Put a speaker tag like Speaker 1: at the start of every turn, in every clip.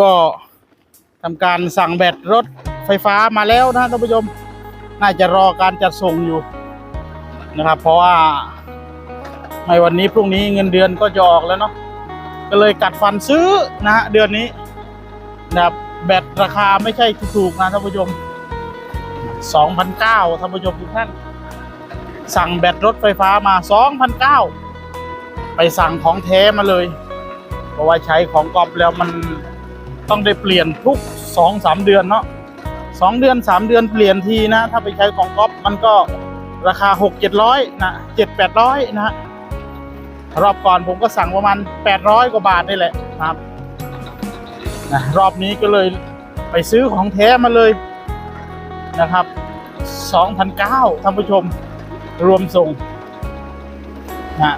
Speaker 1: ก็ทำการสั่งแบตรถไฟฟ้ามาแล้วนะท่านผู้ชม น่าจะรอการจัดส่งอยู่นะครับ เพราะว่าในวันนี้พรุ่งนี้เงินเดือนก็จะออกแล้วเนาะก็เลยกัดฟันซื้อนะฮะเดือนนี้นะครับแบตราคาไม่ใช่ถูกๆนะท่านผู้ชม2,009ท่านผู้ชมทุกท่าน สั่งแบตรถไฟฟ้ามา2,009ไปสั่งของแท้มาเลย เพราะว่าใช้ของกอบแล้วมัน ต้องได้เปลี่ยนทุกสองสามเดือนเนาะสองเดือนสามเดือนเปลี่ยนทีนะ ถ้าไปใช้ของก๊อบมันก็ราคาหกเจ็ดร้อยนะเจ็ดแปดร้อยนะฮะรอบก่อนผมก็สั่งประมาณแปดร้อยกว่าบาทนี่แหละครับนะรอบนี้ก็เลยไปซื้อของแท้มาเลยนะครับสองพันเก้าท่านผู้ชมรวมส่งนะ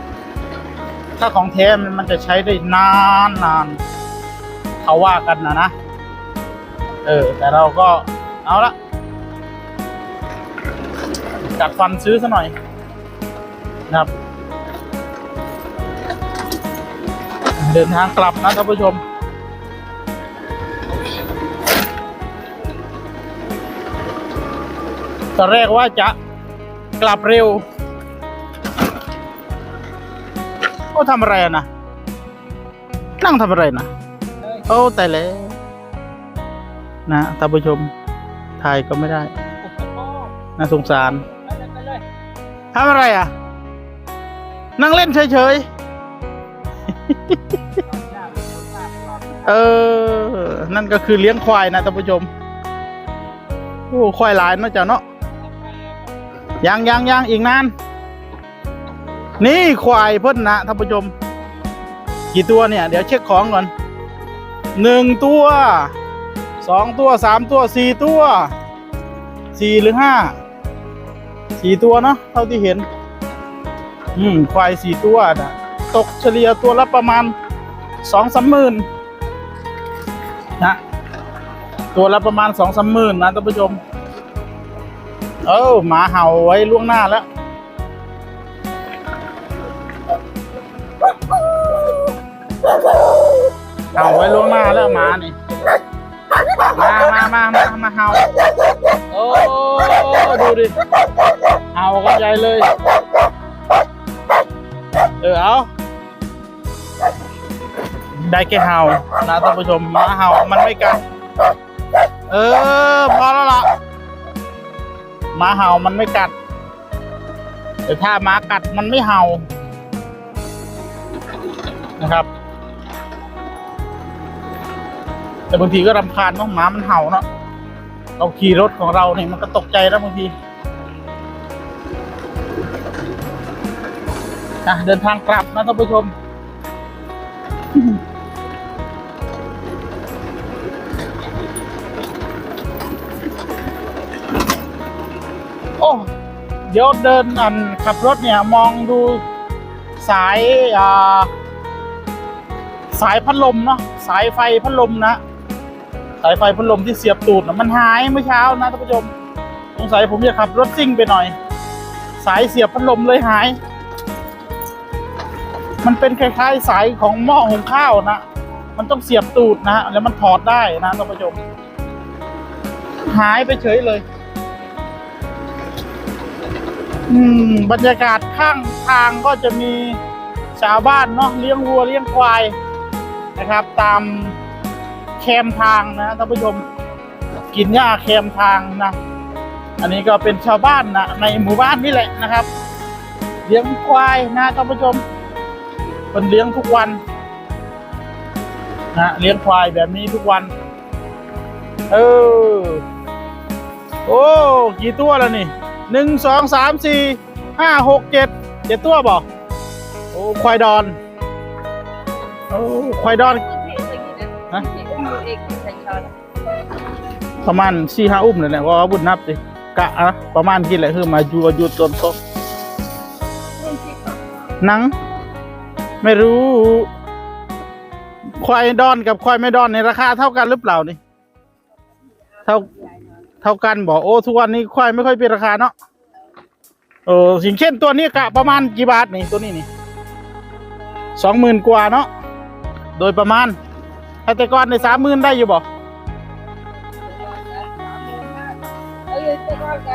Speaker 1: ถ้าของแท้มันมันจะใช้ได้นานนาน เขาว่ากันนะนะ เออ แต่เราก็เอาละกัดฟันซื้อซะหน่อยนะครับ เดินทางกลับนะท่านผู้ชม ตอนแรกว่าจะกลับเร็วโอ้ทำอะไรนะ นั่งทำอะไรนะ โอ้แต่แล้วนะท่านผู้ชมถ่ายก็ไม่ได้ น่าสงสารทำอะไรอะ นั่งเล่นเฉยๆ เออ นั่นก็คือเลี้ยงควายนะท่านผู้ชม โอ้ควายหลายเนอะเจ้าเนาะยังยังยังอีกนาน นี่ควายเพิ่นนะท่านผู้ชม กี่ตัวเนี่ย เดี๋ยวเช็คของก่อน หนึ่งตัวสองตัวสามตัวสี่ตัวสี่หรือห้าสี่ตัวเนาะเท่าที่เห็น อืมควายสี่ตัวนะตกเฉลี่ยตัวละประมาณสองสามหมื่นนะตัวละประมาณสองสามหมื่นนะท่านผู้ชม เออหมาเห่าไว้ล่วงหน้าแล้ว เห่าไว้ล่วงหน้าแล้วหมานี่มามามามามาเห่าโอ้ดูดิเห่ากันใหญ่เลย เออเอาได้แค่เห่านะท่านผู้ชมหมาเห่ามันไม่กัดเออพอแล้วล่ะหมาเห่ามันไม่กัดแต่ถ้าหมากัดมันไม่เห่านะครับ แต่บางทีก็รำคาญเนาะหมามันเห่าเนาะเราขี่รถของเราเนี่ยมันก็ตกใจแล้วบางทีอะเดินทางกลับนะท่านผู้ชม โอ้ เดี๋ยวเดินอันขับรถเนี่ยมองดูสาย อ่า สายพัดลมเนาะสายไฟพัดลมนะ สายไฟพัดลมที่เสียบตูดนะมันหายเมื่อเช้านะท่านผู้ชมสงสัยผมจะขับรถซิ่งไปหน่อย สายเสียบพัดลมเลยหาย มันเป็นคล้ายๆสายของหม้อหุงข้าวนะมันต้องเสียบตูดนะฮะแล้วมันถอดได้นะท่านผู้ชม หายไปเฉยเลย อืม บรรยากาศข้างทางก็จะมีชาวบ้านเนาะเลี้ยงวัวเลี้ยงควายนะครับ ตาม แคมทางนะท่านผู้ชม กินหญ้าแคมทางนะ อันนี้ก็เป็นชาวบ้านนะในหมู่บ้านนี่แหละนะครับเลี้ยงควายนะท่านผู้ชมเป็นเลี้ยงทุกวันนะเลี้ยงควายแบบนี้ทุกวัน เออโอ้กี่ตัวแล้วนี่หนึ่งสองสามสี่ห้าหกเจ็ดเจ็ดตัวบอกโอ้ควายดอนโอ้ควายดอนฮะ ประมาณสี่ห้าอุ้มเลยแหละว่าบุญนับดิกะอะประมาณกี่แหละคือมาอยู่อยู่ต้นโตะหนัง ไม่รู้ควายดอนกับควายไม่ดอนในราคาเท่ากันหรือเปล่านี่ เท่าเท่ากันบอกโอ้ทุกวันนี้ควายไม่ค่อยเป็นราคาเนาะเออสิ่งเช่นตัวนี้กะประมาณกี่บาทนี่ตัวนี้นี่สองหมื่นกว่าเนาะโดยประมาณ ถ้แต่ก่อนในสามหมื่นได้อยู่บ่
Speaker 2: เอ้ยแต่ก่อนก็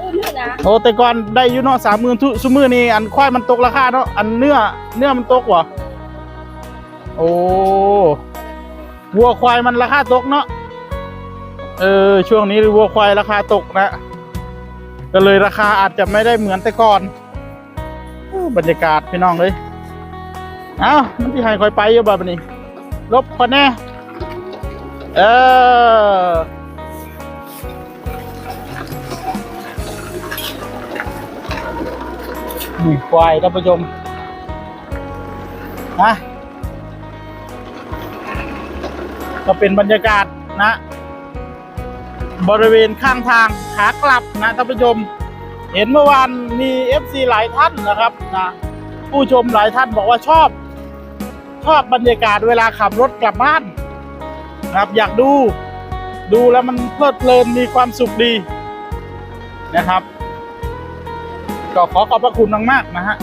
Speaker 2: อื่นนี่นะ
Speaker 1: โอ้แต่ก่อนได้อยู่เนาะสามหมื่นทุซุมือนี่อันควายมันตกราคาเนาะอันเนื้อเนื้อมันตกวะโอ้วัวควายมันราคาตกเนาะเออช่วงนี้วัวควายราคาตกนะก็เลยราคาอาจจะไม่ได้เหมือนแต่ก่อนบรรยากาศพี่น้องเลยเอ้ามันที่ให้คอยไปอยู่แบบนี้ ลบคนแน่เออนี่ควายท่านผู้ชมนะก็เป็นบรรยากาศนะ บริเวณข้างทางขากลับนะท่านผู้ชม เห็นเมื่อวานมี FC หลายท่านนะครับนะผู้ชมหลายท่านบอกว่าชอบ ชอบบรรยากาศเวลาขับรถกลับบ้านนะครับ อยากดูดูแล้วมันเพลิดเพลินมีความสุขดีนะครับ ก็ขอขอบพระคุณมากๆนะฮะ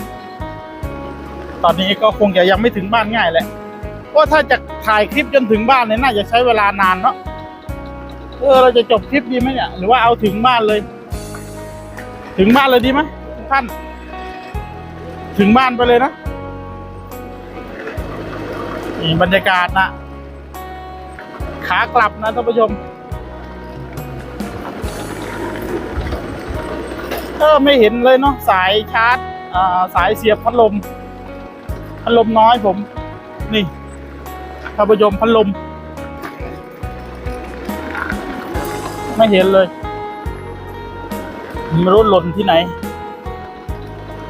Speaker 1: ตอนนี้ก็คงจะยังไม่ถึงบ้านง่ายแหละเพราะถ้าจะถ่ายคลิปจนถึงบ้านเนี่ยน่าจะใช้เวลานานเนาะเออเราจะจบคลิปดีไหมเนี่ยหรือว่าเอาถึงบ้านเลย ถึงบ้านเลยดีไหมท่าน ถึงบ้านไปเลยนะ นี่บรรยากาศนะ ขากลับนะท่านผู้ชม เออไม่เห็นเลยเนาะสายชาร์จสายเสียบพัดลม พัดลมน้อยผม นี่ท่านผู้ชมพัดลม ไม่เห็นเลยไม่รู้หล่นที่ไหน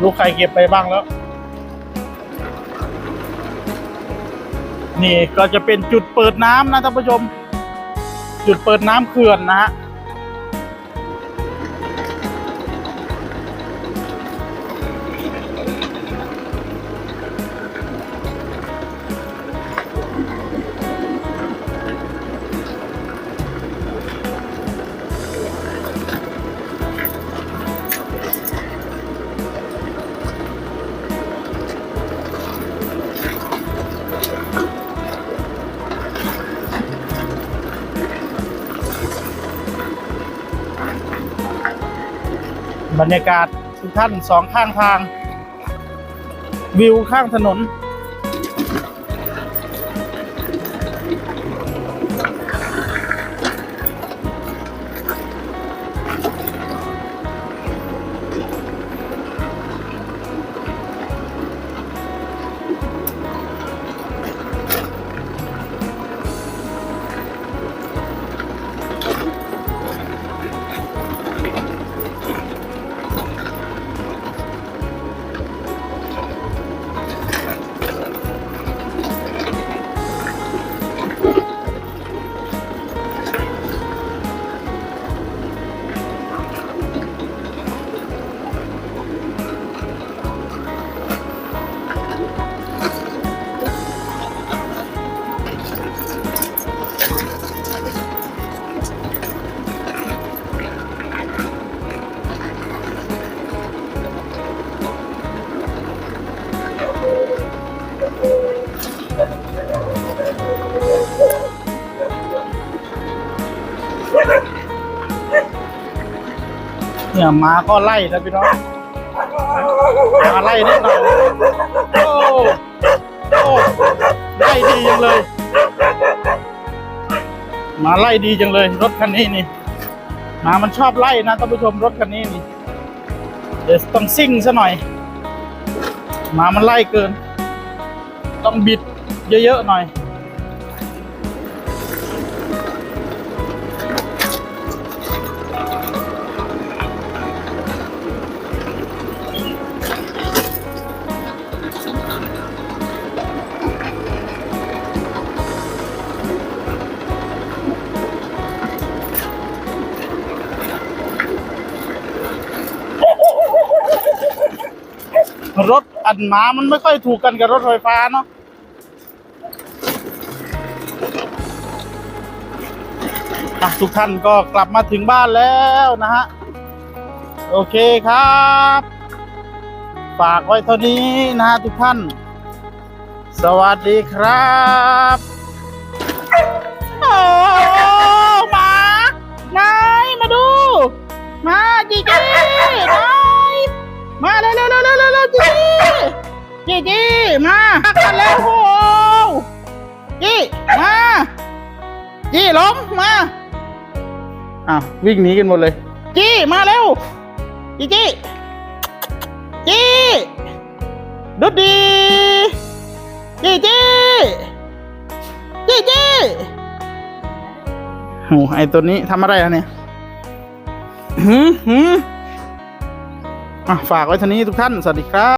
Speaker 1: รู้ใครเก็บไปบ้างแล้ว นี่ก็จะเป็นจุดเปิดน้ำนะท่านผู้ชม จุดเปิดน้ำเขื่อนนะฮะ บรรยากาศทุกท่านสองข้างทาง วิวข้างถนน เนี่ยหมาก็ไล่แล้วพี่น้องหมาไล่นิดหน่อยโอ้โอ้ไล่ดีจังเลยหมาไล่ดีจังเลย รถคันนี้นี่หมามันชอบไล่นะท่านผู้ชมรถคันนี้นี่เดี๋ยวต้องซิ่งซะหน่อยหมามันไล่เกิน ต้องบิดเยอะๆหน่อย อันหมามันไม่ค่อยถูกกันกับรถไฟฟ้าเนาะทุกท่านก็กลับมาถึงบ้านแล้วนะฮะ โอเคครับฝากไว้เท่านี้นะฮะทุกท่าน สวัสดีครับโอ้มา นาย มาดู มาจีจีนา มาเร็วเร็วเร็วเร็วเร็วเร็วจีจีจีมากันแล้วโอ้โหจีมาจีล้มมาอ้าววิ่งหนีกันหมดเลย จีมาเร็วจีจีจีดุดดีจีจีจีจีโอ้ไอตัวนี้ทำอะไรอะเนี่ยหืมหืมอะ ฝากไว้เท่านี้ทุกท่าน สวัสดีครับ